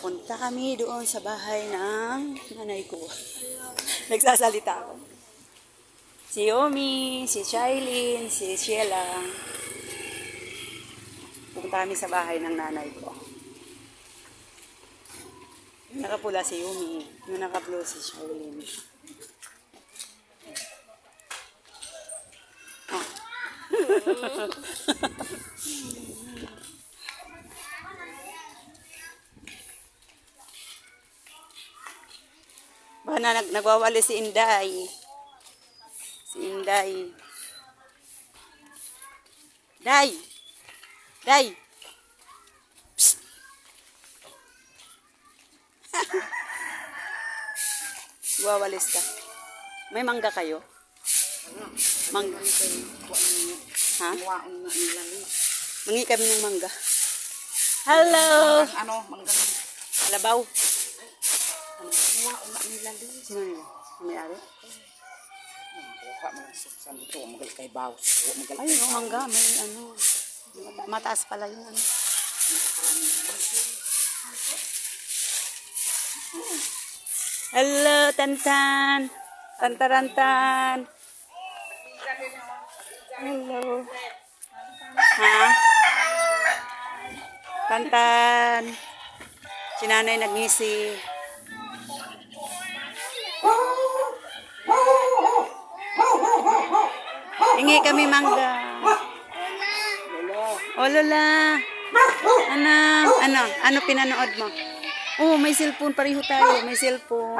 Punta kami doon sa bahay ng nanay ko. Nagsasalita ako. Si Yomi, si Shailene, si Sheila. Pupunta kami sa bahay ng nanay ko. Nakapula si Yumi. Yung nakablue si Shailene. Oh. na nag nagwawali si Inday. Si Inday. Day! Day! Wawalis ka. May mangga kayo? Mangga. Ha? Mangi kami ng mangga. Hello! Ano, manggaling. Alabaw. Waon na nila. Sino may-ari? Buka mo sa sa ito, magal kay Ay, yung mangga. May ano. Mataas pala yung ano. Hello, Tantan. Tantarantan. Hello. Ha? Tantan. Si nanay nagngisi. Hingi kami mangga. Oh, Lola. Ano? Ano? Ano pinanood mo? Oh, may cellphone. Pareho tayo. May cellphone.